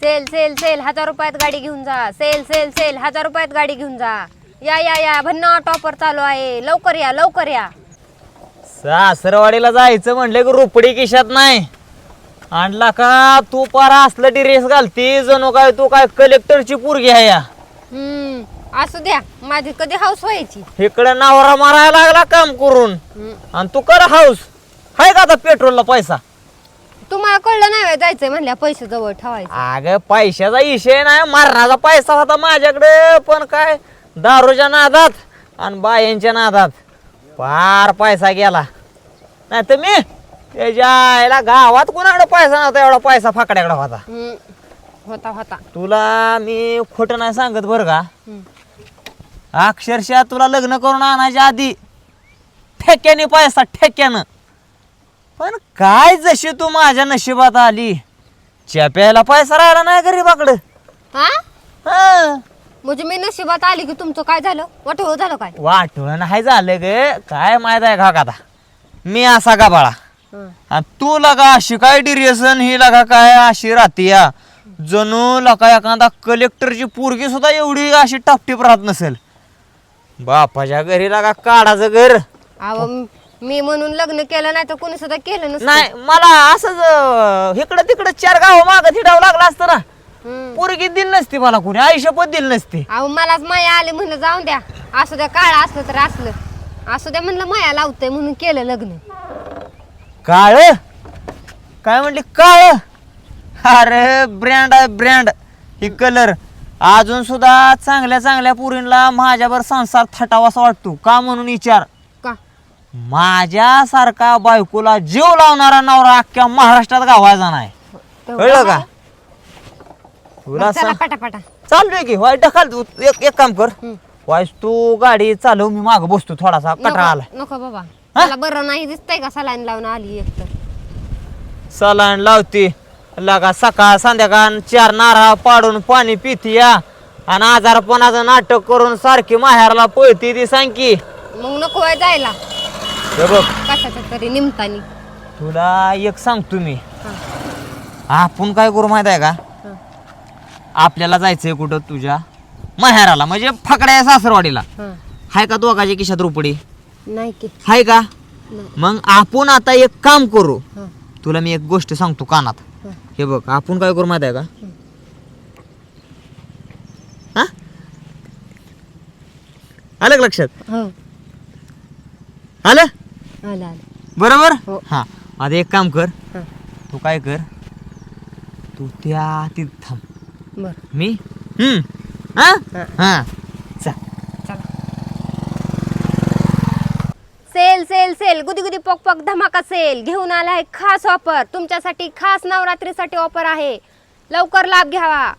Sale sale sale हजार रुपयात गाडी घेऊन जा. सेल सेल सेल हजार रुपयात गाडी घेऊन जा. या या या भन्ना टॉपर चालू आहे. लवकर या लवकर या. सासरवाडीला जायचं म्हणलं की रुपडी किशात नाही. आणला का? तू पारा असलं ड्रेस घालती जणू काय तू काय कलेक्टरची पोरगी आहे या. हम्म असू द्या. माझी कधी हाऊस व्हायची? इकडे नवरा मारायला लागला काम करून. आणि तू कर हाऊस हाय का आता पेट्रोलला पैसा? कळलं नाही जायचंय म्हणल्या पैसे जवळ ठेवायचे. अगं पैशाचा विषय नाही मारण्याचा पैसा होता माझ्याकडे पण काय दारूच्या नादात आणि बायांच्या नादात फार पैसा गेला. नाही तर मी त्याच्या आईला गावात कुणाकडे पैसा नव्हता एवढा पैसा फाकड्याकडे होता. हम्म. होता होता. तुला मी खोटं नाही सांगत बरं का? हम्म. अक्षरशः तुला लग्न करून आणायच्या आधी ठेक्याने पैसा ठेक्यानं. पण काय जशी तू माझ्या नशिबात आली? चप्याला पैसा राहिला नाही गरीबाकडं. हा? हा. म्हणजे मी नशिबात आली की तुमचं काय झालं? वाटोळ झालं काय? वाटून नाही झालं ग. काय माहीत आहे का आता? मी असा हं. आणि तू लगा अशी काय डिरेसन ही लगा काय अशी राहते या जणू लका एखादा कलेक्टरची पोरगी सुद्धा एवढी अशी टापटीप राहत नसेल. बापाच्या घरी लगा काढाचं घर अहो म- म्हणून लग्न केलं नाही तर कोणी सुद्धा केलं नसतं. नाही मला असंच इकडं तिकडं चार गाव माग थिडावं लागलं असतं ना. पोरगी दिली नसती मला कोणी आयुष्यपत दिली नसती. अहो मलाच माया आली म्हणलं जाऊन द्या. असू द्या काळ असलं तर असलं. असू द्या म्हणलं माया लावतंय म्हणून केलं लग्न. काळ? काय म्हणली काळ? अरे ब्रँड आहे ब्रँड ही कलर अजून सुद्धा चांगल्या चांगल्या पुरींना माझ्यावर संसार थटावासा वाटतो. का म्हणून विचार? माझ्यासारखा बायकोला जीव लावणारा नवरा अख्ख्या महाराष्ट्रात गावायचा नाही. कळलं का. तुला सांग. पटापटा. चाललोय की? वाईट ढकल तू एक एक काम कर. वाईस तू गाडी चालव मी माग बसतो थोडासा. कटाळा आला. नको नको बाबा मला बरं नाही दिसतंय का सलाईन लावून आली एक तर. सलाण लावते. लगा सकाळ संध्याकाळ चार नारळ पाडून पाणी पिती या. आणि आजारपणाचं नाटक करून सारखी माहेरला पळती ती सांग की. मग नको आहे जायला. हे बघ. कशाच्या तरी निमतानी. तुला एक सांगतो मी. हा, आपण काय करू माहीत आहे का? हा. आपल्याला जायचंय कुठं तुझ्या माहेराला म्हणजे फाकड्या सासरवाडीला. हा. हाय का दोघाच्या खिशात रुपडी? नाही की. हाय का? नाही. मग आपण आता एक काम करू. हा, तुला मी एक गोष्ट सांगतो कानात. हा. हे बघ आपण काय करू माहीत आहे का? हा. आलं का लक्षात? हो. आलं? आलं आलं. बरोबर? हो. हा. आता एक काम कर. हा, तू काय कर? तू त्या तिथं थांब. बरं. मी? हम्म. हा? हा. हा. चा चला. Sale sale sale. गुदी गुदी पॉक पॉक धमाका सेल. घेऊन आला आहे खास ऑफर. तुमच्यासाठी खास नवरात्रीसाठी ऑफर आहे. लवकर लाभ घ्यावा.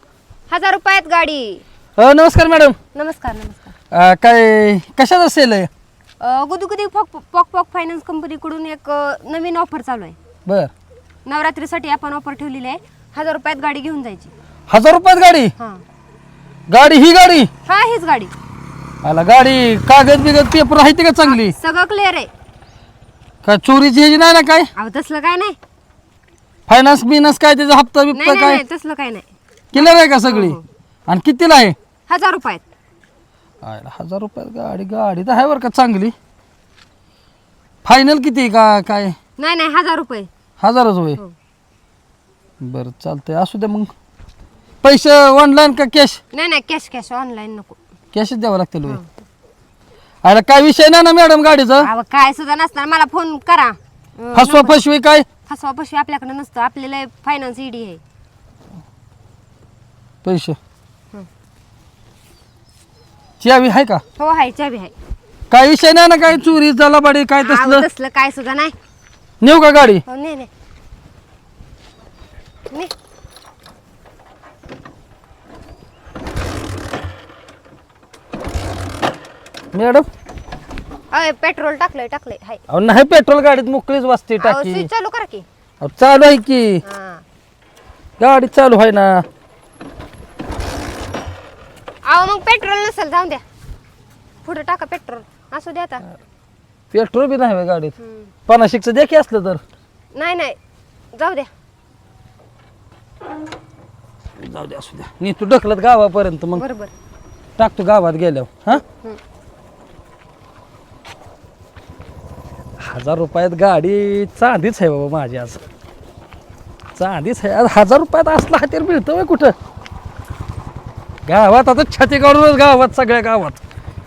हजार रुपयात गाडी. अ, नमस्कार मॅडम. नमस्कार नमस्कार. अ, काय कशात असेल अ, गुदी गुदी पॉक पॉक पॉक फायनान्स कंपनीकडून एक अ, नवीन ऑफर चालू आहे. बर. नवरात्रीसाठी आपण ऑफर ठेवलेली आहे. हजार रुपयात गाडी घेऊन जायची. हजार रुपयात गाडी? हां. गाडी ही गाडी? हा हीच गाडी. आला गाडी कागद बिगद पेपर आहे ते का चांगली? सगळं क्लिअर आहे. काय चोरीची ह्याची नाही ना काय? अहो तसलं काय नाही. फायनान्स बिनान्स काय त्याचा हप्ता नाही बिप्ता नाही काय? नाही, तसलं काय नाही. क्लिअर आहे का सगळी? हो. आणि कितीला आहे? हजार रुपयात. आयला, हजार रुपयात गाडी गाडी तर आहे बरं का चांगली. फायनल किती का काय? नाही नाही हजार रुपये. हजारच होय? हो. बरं चालतंय. असू द्या मग. पैसे ऑनलाईन का कॅश नाही नाही कॅश कॅश ऑनलाईन नको. कॅशच द्यावं लागतील होय? अरे काय विषय नाही ना मॅडम गाडीचा? अहो काय सुद्धा नसताना मला फोन करा. अं, फसवा फसवी काय? फसवा फसवी आपल्याकडे नसतं. आपल्याला फायनान्स ईडी आहे. पैसे. चावी आहे का? हो आहे चाबी आहे. काय विषय नाही ना काय चोरी जलाबाडी काय तसलं? तसलं काय सुद्धा नाही. नेऊ का गाडी? हो. मॅडम? अय पेट्रोल टाकलंय टाकलंय हाय. अहो नाही पेट्रोल गाडीत मोकळीच वाजते अहो, टाकी. स्विच चालू करा की. अहो, चालू आहे की. हा. गाडी चालू आहे ना. अहो मग पेट्रोल नसेल जाऊन द्या. पुढे टाका पेट्रोल. असू द्या आता. पेट्रोल बी नाही गाडीत. हम्म. पन्नाशिकचं द्या की असलं तर. नाही नाही. जाऊ द्या. जाऊ दे असू द्या. मी तू ढकलत गावापर्यंत मग. बरोबर. टाकतो गावात गेल्यावर. हा? हजार रुपयात गाडी चांदीच आहे बाबा माझी आज. चांदीच आहे. आज हजार रुपयात असला हातीर मिळतं कुठं? गावात आता छाती काढूनच गावात सगळ्या गावात.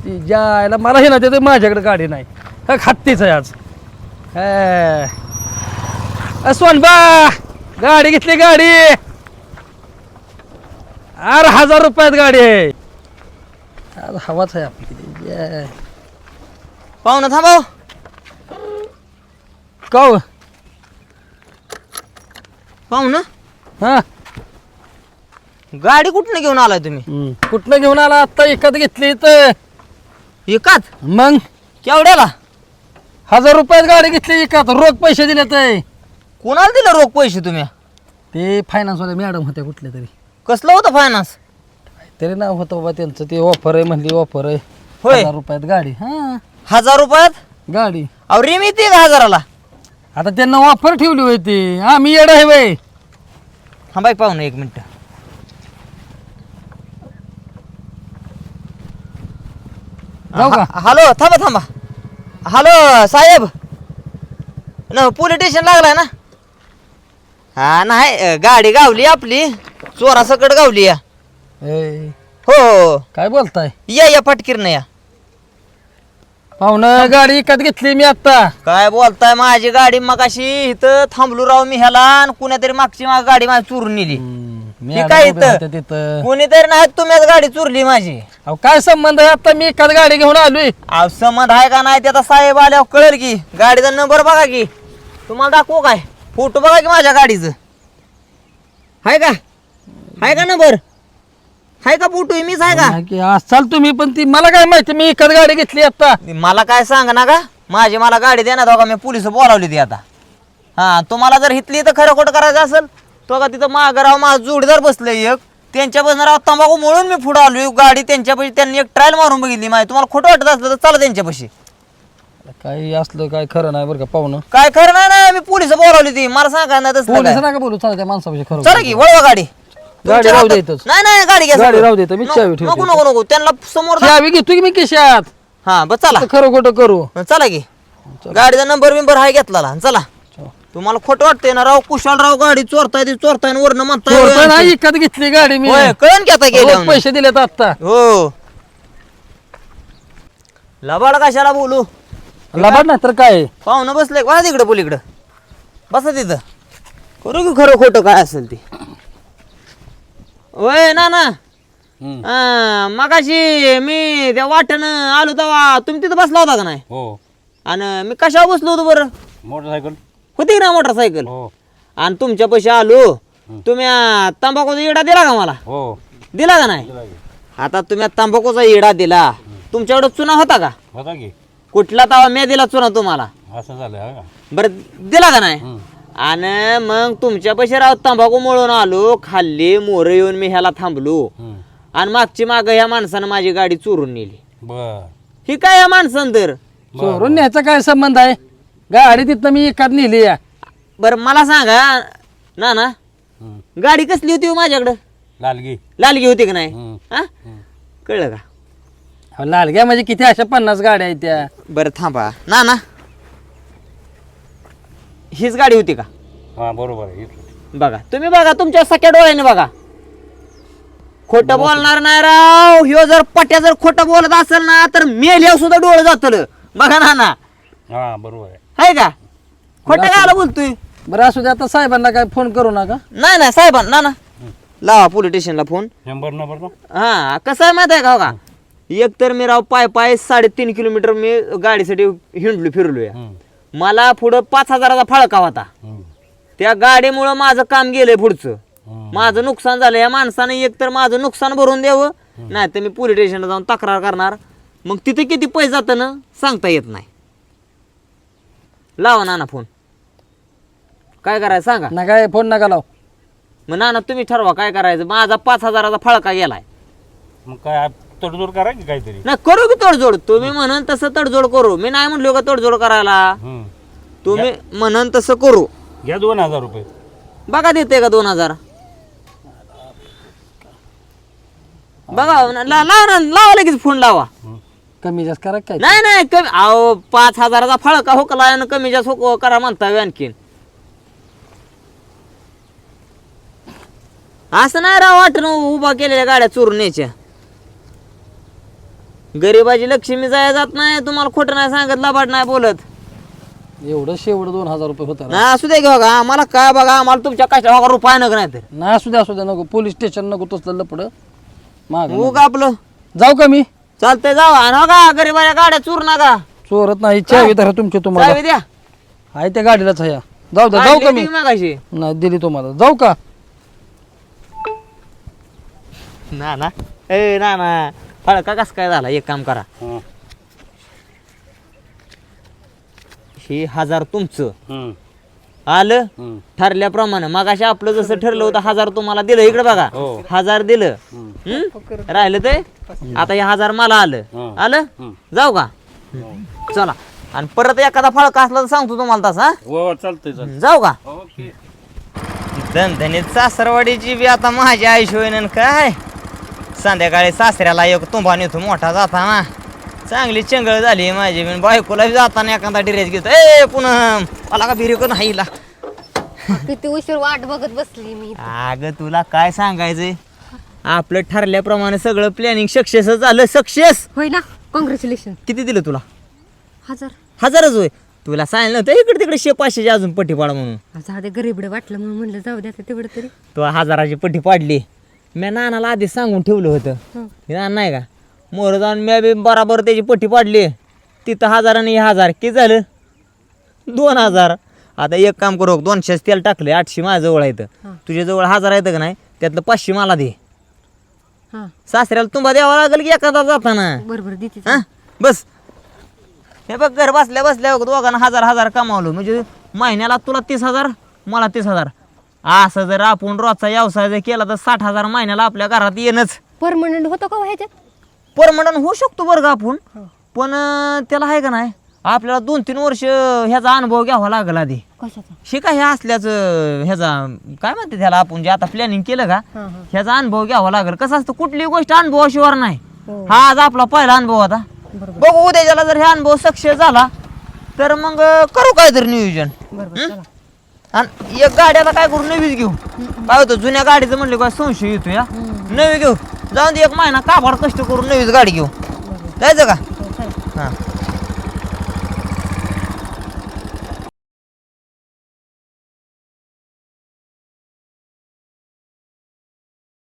ती जायला मला हे ना ते माझ्याकडे गाडी नाही. हा हत्तीच आहे आज. हा. सोनबा गाडी घेतली गाडी. अरे हजार रुपयात गाडी आहे. आज हवाच आहे आपली. ये. पाहुणं थांबाव. का हो? पाहुणं? हा. गाडी कुठनं घेऊन आलाय तुम्ही. कुठनं घेऊन आला? आत्ता एखाद घेतली तर एकाच मग? केवढ्याला? हजार रुपयात गाडी घेतली एकात. रोख पैसे दिले तर कोणाला दिलं रोख पैसे तुम्ही? ते फायनान्सवाले मॅडम होते कुठले तरी. कसलं होतं फायनान्स तरी नाव होतं बाबा त्यांचं. ते ऑफर आहे म्हणली ऑफर आहे. होय. हजार रुपयात गाडी. हा. हजार रुपयात? गाडी. अहो रिम येते का हजाराला? आता त्यांना ऑफर ठेवली होती. हा मी येड आहे बाई. थांबा एक पाहुणं एक मिनिट. जाऊ का? हॅलो थांबा थांबा. हॅलो साहेब. न पोलीस स्टेशन लागलाय ना? हा नाही अ, गाडी गावली आपली. चोरासकट गावली या. ए, हो हो. काय बोलताय? या या पटकीरनं या. पाहुणं गाडी एकात घेतली मी आत्ता काय बोलताय माझी गाडी मगाशी इथं थांबलो राव मी ह्याला आणि कुण्यातरी मागची माग गाडी माझी चोरून नेली. मी काय इथं? तिथं. कुणीतरी नाही तुम्हीच गाडी चोरली माझी. अहो काय संबंध आहे आता? मी एकाच गाडी घेऊन आलोय. अहो संबंध आहे का नाही ते आता साहेब आल्यावर कळेल की. गाडीचा नंबर बघा की. तुम्हाला दाखवू काय? फोटो बघा की माझ्या गाडीचं. आहे का? आहे का नंबर? आहे का फोटो? मीच आहे का? की चाल तुम्ही पण ती मला काय माहिती मी एकाच गाडी घेतली आता. मला काय सांग ना का? माझी मला गाडी देणार का मी पोलीस बोलावली ती आता. हा तुम्हाला जर हितली तर खरं खोटं करायचं असेल तो का तिथं मागं राव माझा जोडीदार बसलंय एक. त्यांच्या बसणार राव तंबाखू म्हणून मी पुढे आलोय. गाडी त्यांच्यापाशी त्यांनी एक ट्रायल मारून बघितली माझी. तुम्हाला खोटं वाटत असलं तर चला त्यांच्यापाशी. काही असलं काय खरं नाही बरं का पाहुणं काय खरं नाही ना मी पोलीस बोलावली ती मला सांगा ना तसलं पोलीस काय. नका बोलू? चला त्या माणसापाशी खरं चला की वळवा गाडी. गाडी राहू दे इथंच. नाही नाही गाडी घ्या गाडी. राहू दे इथं, मी नको- चावी ठेवतो. नको नको नको. त्यांना समोर चावी घेतो की मी खिशात हा बस चला. खरं खोटं करू. चला की. गाडीचा नंबर बिंबर हाय घेतला चला. तुम्हाला खोटं वाटतंय ना राव कुशाल राव गाडी चोरताय ती चोरताय वरनं चोरता म्हणताय नाही एकात घेतली गाडी मी. होय कळण की आता गेले पैसे दिलेत आता हो. लबाड कशाला बोलू? लबाड नाही तर काय? पाहुणं बसले वा तिकडं बोलीकडं बसा तिथं. करू की खरं खोटं काय असेल ते? होय ना ना मगाशी मी त्या वाटण आलो तेव्हा तुम्ही तिथं बसला होता का नाही? हो. आणि मी कशावर बसलो होतो बरं? मोटरसायकल. होती ना मोटरसायकल? हो. आणि तुमच्या पैसे आलो तुम्ही तंबाखूचा इडा दिला का मला? हो. दिला का नाही? आता तुम्ही तंबाखूचा इडा दिला तुमच्याकडे चुना होता का? होता की. कुठला तवा मी दिला चुना तुम्हाला? असं झालं हा का? बरं दिला का नाही? आणि मग तुमच्या पैसे राव तंबाखू मळून आलो खाल्ली मोर येऊन मी ह्याला थांबलो. हम्म. आणि मागची माग ह्या माणसानं माझी गाडी चोरून नेली. बर. ही काय या माणसानं तर चोरून न्यायचा काय संबंध आहे? गाडी तिथनं मी एकात नेली या बरं मला सांगा ना ना. गाडी कसली होती हो माझ्याकडं? लालगी. लालगी होती का नाही? हम्म. हा? कळलं का? अहो, लालग्या म्हणजे किती अशा पन्नास गाड्या आहेत त्या. बरं थांबा. ना ना हीच गाडी होती का? हा बरोबर आहे. बघा तुम्ही बघा तुमच्या सख्या डोळ्याने बघा. खोटं बोलणार नाही राव. ह्यो जर पट्या जर खोटं बोलत असेल ना तर मेल्यावर सुद्धा डोळं जातलं. बघा ना ना हा बरोबर आहे. आहे का? खोटं काय बोलतोय. बरं असू दे आता साहेबांना काय फोन करू नका. नाही नाही साहेबां ना ना. लावा पोलीस स्टेशनला फोन. शंभर नंबर ना? हा कसं आहे माहिती आहे का हो का? एक तर मी राव पाय पाय साडेतीन किलोमीटर मी गाडीसाठी हिंडलो फिरलो या हम्म. मला पुढं पाच हजाराचा फळका होता. हम्म. त्या गाडीमुळं माझं काम गेलंय पुढचं. हम्म. माझं नुकसान झालं. या माणसाने एक तर माझं नुकसान भरून द्यावं. नाही तर मी पोलीस स्टेशनला जाऊन तक्रार करणार. मग तिथे किती पैसे जातं ना सांगता येत नाही. लावा नाना फोन. काय करायचं सांगा? ना काय फोन नका लाव. मग नाना तुम्ही ठरवा काय करायचं. माझा पाच हजाराचा फळका गेलाय. मग काय तडजोड करा की काहीतरी? नाही करू की तडजोड. तुम्ही म्हणन तसं तडजोड करू. मी नाही म्हणलो का तडजोड करायला. तुम्ही म्हणन तसं करू. घ्या दोन हजार रुपये. बघा देते का दोन हजार. बघा ना- ला- लावा ना लावा लगेच फोन लावा. कमी जास्त करा काय? नाही नाही कमी अहो पाच हजाराचा फळका हुकला आणि कमी जास्त हुक करा म्हणता आणखीन. असं नाही राव वाटण उभा केलेल्या गाड्या चोरून न्यायच्या. गरीबाची लक्ष्मी जाया जात नाही तुम्हाला खोटं नाही सांगत लबाड नाही बोलत. एवढं शेवढं दोन हजार रुपये होता ना असू दे की बघा आम्हाला काय बघा आम्हाला तुमच्या कशा बघा रुपया नका नाही तर. ना असू द्या असू द्या नको. पोलीस स्टेशन नको तसलं लपड. माग उग आपलं. जाऊ का मी? चालतंय जावा. आणि हो का गरीबाच्या गाड्या चोर नका. चोरत नाही चावी तर तुमची तुम्हाला. चावी द्या. आहे त्या गाडीलाच आहे. जाऊ द्या जाऊ का आणली मी? ती मागाशी. नाही दिली तुम्हाला. जाऊ का? ना ना ए ना ना फळका कस काय झाला? एक काम करा. हं. हजार तुमचं. आलं? हं. ठरल्याप्रमाणे. मगाशी आपलं जसं ठरलं होतं हजार तुम्हाला दिलं. इकडे बघा. हो. हजार दिलं. हं? राहिलं ते? आता हे हजार मला आलं. हं. आलं? हं. जाऊ का? चला. आणि परत एखादा फळका असला तर सांगतो तुम्हाला तसा हो? हो, चालतंय चालतंय. जाऊ का? ओके. धनधनीत सासरवाडीची बी आता माझी आयुष्य होईन आणि काय? संध्याकाळी सासऱ्याला एक तुंबा नेतो मोठा जाताना. चांगली चंगळ झाली माझी. बिन बायकोला जाताना एखादा डिरेज घेतो ए पुन्हा मला का बिरी करून हाईला किती उशीर वाट बघत बसली मी अगं तुला काय सांगायचंय? आपलं ठरल्याप्रमाणे सगळं प्लॅनिंग सक्सेस झालं. सक्सेस होय ना? कॉंग्रॅच्युलेशन किती दिलं तुला? हजार. हजारच होय. तुला सांगितलं नव्हतं इकडे तिकडे शे पाचशेची अजून पट्टी पाडा म्हणून. जाऊ दे गरीबडे वाटलं म्हणून म्हणलं जाऊ द्या तेवढं तरी. तो हजाराची पट्टी पाडली. मी नानाला आधी सांगून ठेवलं होतं. हं. हे नाना नाही का? मोर जाऊन मी बी बराबर त्याची पट्टी पाडली. तिथं हजार आणि हे हजार किती झालं? दोन हजार. आता एक काम करू दोनशेच तेल टाकले आठशे माझ्या जवळ आहे हं. तुझ्या जवळ हजार आहेत का नाही? त्यातलं पाचशे मला दे. हां. सासऱ्याला तुम्हाला द्यावा लागेल की एखादा जाताना? बरोबर देते हा? बस. हे बघ घर बसल्या बसल्या बघ दोघांना हजार हजार कमावलं. म्हणजे महिन्याला तुला तीस हजार मला तीस हजार. असं जर आपण रोजचा व्यवसाय जर केला तर साठ हजार महिन्याला आपल्या घरात येणंच. परमनंट होतो का हो ह्याच्यात? परमनंट होऊ शकतो बरं का आपण. पण अं, त्याला आहे का नाही आपल्याला दोन तीन वर्ष ह्याचा अनुभव घ्यावा लागला आधी. कशाचा? हे काय हे असल्याचं ह्याचा काय म्हणते त्याला आपण जे आता प्लॅनिंग केलं का हां हां. ह्याचा अनुभव घ्यावा लागेल. कसं असतं कुठली गोष्ट अनुभवाशिवाय नाही. हो. हा आज आपला पहिला अनुभव होता. बरोबर. बघू उद्याच्याला जर हे अनुभव सक्सेस झाला तर मग अं, करू नियोजन. बरोबर हं? चला. आणि एक गाड्याला काय करू नवीच घेऊ. काय होतं जुन्या गाडीचं म्हणलं काय संशय येतो या नवी घेऊ. जाऊन दे एक महिना काभाड कष्ट करून नवीच गाडी घेऊ? जायचं का? हो, चला हां.